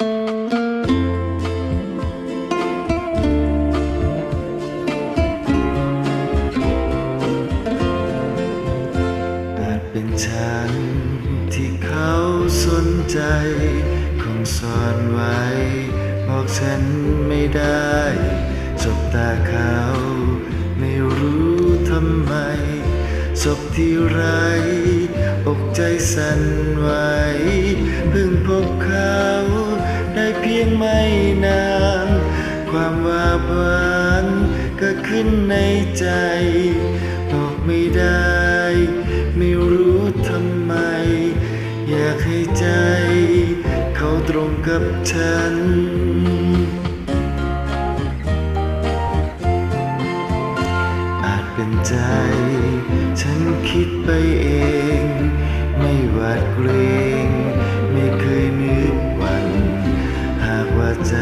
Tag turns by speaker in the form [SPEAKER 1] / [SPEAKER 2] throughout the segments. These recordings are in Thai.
[SPEAKER 1] อาจเป็นฉันที่เขาสนใจคงซ่อนไว้ บอกฉันไม่ได้สบตาเขาไม่รู้ทำไมศพที่ไรอกใจสั่นไหวเพิ่งพบเขา งไม่นาน ความว่าหวานก็ขึ้นในใจ บอกไม่ได้ ไม่รู้ทำไม อยากให้ใจ เขาตรงกับฉันอาจเป็นใจ ฉันคิดไปเอง ไม่หวาดเกรง ใจ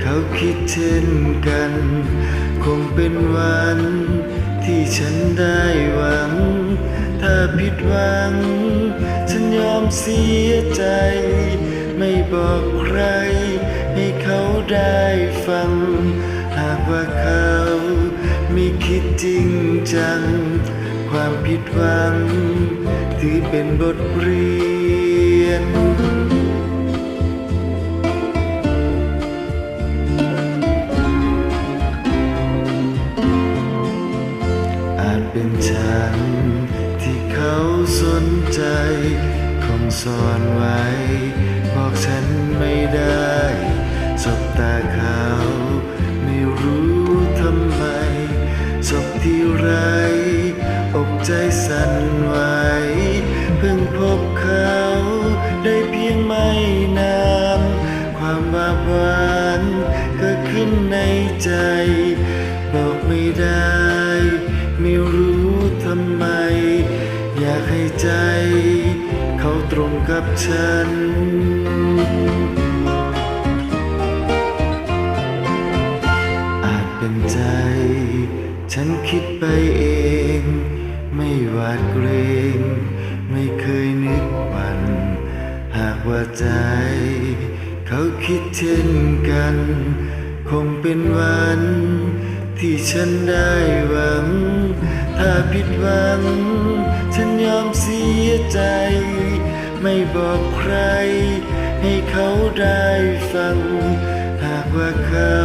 [SPEAKER 1] เขาคิดเช่นกัน คงเป็นวัน ที่ฉันได้หวัง ถ้าผิดหวัง ฉันยอมเสียใจ ไม่บอกใคร ให้เขาได้ฟัง หากว่าเขาไม่คิดจริงจัง ความผิดหวัง ถือเป็นบทเรียน เป็นฉันที่เขาสนใจ คงซ่อนไว้ บอกฉันไม่ได้สบตาเขาไม่รู้ทำไมศพที่ไรอกใจสั่นไหวเพิ่งพบเขาได้เพียงไม่นาน ความบาหวานก็ขึ้นในใจ อยากให้ใจ เขาตรงกับฉัน อาจเป็นใจ ฉันคิดไปเอง ไม่หวาดเกรง ไม่เคยนึกวัน หากว่าใจ เขาคิดเช่นกัน คงเป็นวันที่ฉันได้หวัง ถ้าผิดหวัง ใจ ไม่บอกใคร ให้เขาได้ฟัง หากว่าเขา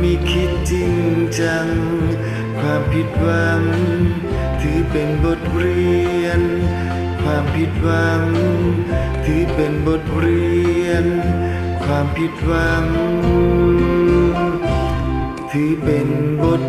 [SPEAKER 1] มีคิดจริงจัง ความผิดหวัง ถือเป็นบทเรียน ความผิดหวัง ถือเป็นบทเรียน ความผิดหวัง ถือเป็นบท